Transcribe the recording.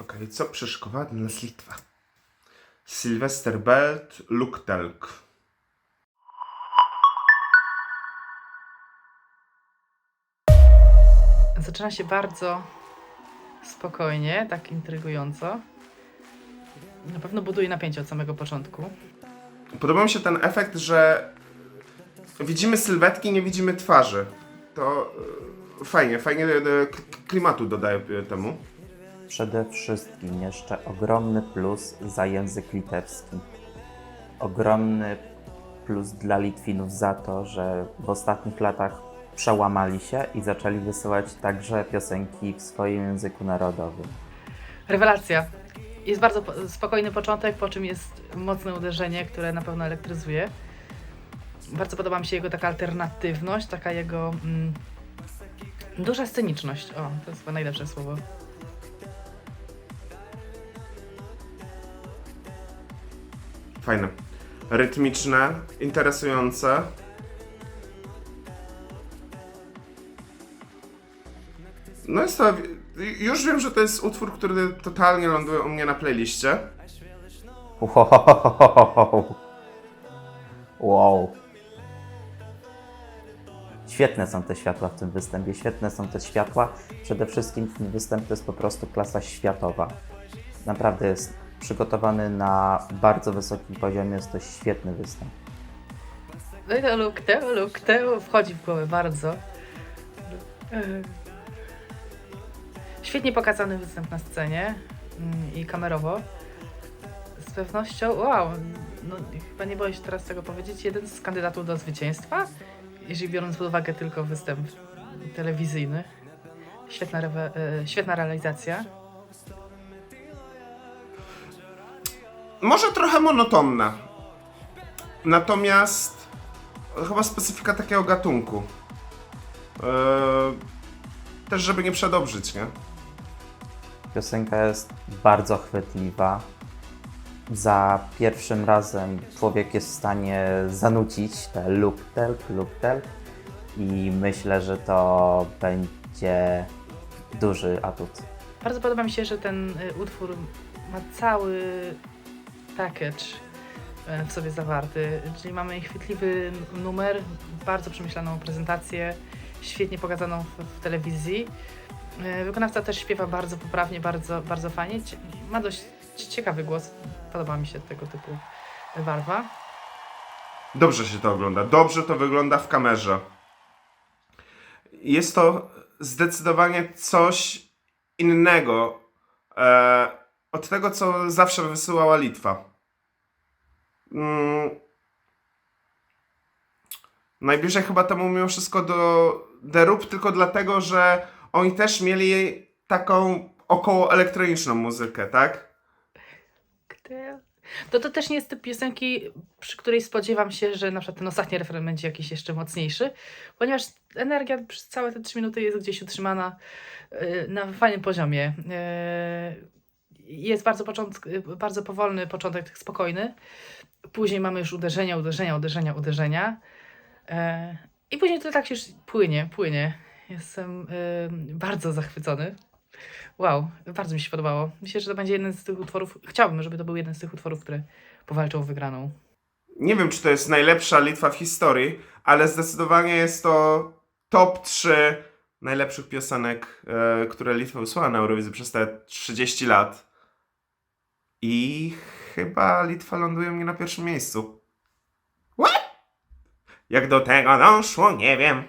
Okej, co przeszkowa dla nas Litwa? Sylwester Belt, Luktelk. Zaczyna się bardzo spokojnie, tak intrygująco. Na pewno buduje napięcie od samego początku. Podoba mi się ten efekt, że widzimy sylwetki, nie widzimy twarzy. To e, fajnie, fajnie e, klimatu dodaje temu. Przede wszystkim jeszcze ogromny plus za język litewski. Ogromny plus dla Litwinów za to, że w ostatnich latach przełamali się i zaczęli wysyłać także piosenki w swoim języku narodowym. Rewelacja. Jest bardzo po- spokojny początek, po czym jest mocne uderzenie, które na pewno elektryzuje. Bardzo podoba mi się jego taka alternatywność, taka jego mm, duża sceniczność. O, to jest chyba najlepsze słowo. Fajne. Rytmiczne, interesujące. No jest to. Już wiem, że to jest utwór, który totalnie ląduje u mnie na playliście. Wow. wow. Świetne są te światła w tym występie, świetne są te światła. Przede wszystkim ten występ to jest po prostu klasa światowa. Naprawdę jest przygotowany na bardzo wysokim poziomie, jest to świetny występ. No i to look, to look, to wchodzi w głowę bardzo. Yy. Świetnie pokazany występ na scenie mm, i kamerowo. Z pewnością, wow, no chyba nie boję się teraz tego powiedzieć, jeden z kandydatów do zwycięstwa, jeżeli biorąc pod uwagę tylko występ telewizyjny. Świetna, e, świetna realizacja. Może trochę monotonna. Natomiast chyba specyfika takiego gatunku. Eee, też żeby nie przedobrzyć, nie? Piosenka jest bardzo chwytliwa. Za pierwszym razem człowiek jest w stanie zanucić te luktel, luktel i myślę, że to będzie duży atut. Bardzo podoba mi się, że ten y, utwór ma cały package e, w sobie zawarty, czyli mamy chwytliwy numer, bardzo przemyślaną prezentację, świetnie pokazaną w, w telewizji. E, Wykonawca też śpiewa bardzo poprawnie, bardzo, bardzo fajnie. Ma dość ciekawy głos, podoba mi się tego typu barwa. Dobrze się to ogląda. Dobrze to wygląda w kamerze. Jest to zdecydowanie coś innego e, od tego, co zawsze wysyłała Litwa. Mm. Najbliżej chyba temu mimo wszystko do The Rub, tylko dlatego, że oni też mieli taką około elektroniczną muzykę, tak? To to też nie jest typ piosenki, przy której spodziewam się, że na przykład ten ostatni refren będzie jakiś jeszcze mocniejszy, ponieważ energia przez całe te trzy minuty jest gdzieś utrzymana e, na fajnym poziomie. E, Jest bardzo, początk, bardzo powolny początek, tak spokojny. Później mamy już uderzenia, uderzenia, uderzenia, uderzenia. E, I później to tak już płynie, płynie. Jestem e, bardzo zachwycony. Wow, bardzo mi się podobało. Myślę, że to będzie jeden z tych utworów. Chciałbym, żeby to był jeden z tych utworów, które powalczą o wygraną. Nie wiem, czy to jest najlepsza Litwa w historii, ale zdecydowanie jest to top 3 najlepszych piosenek, e, które Litwa wysłała na Eurowizję przez te 30 lat. I chyba Litwa ląduje mnie na pierwszym miejscu. What? Jak do tego doszło, nie wiem.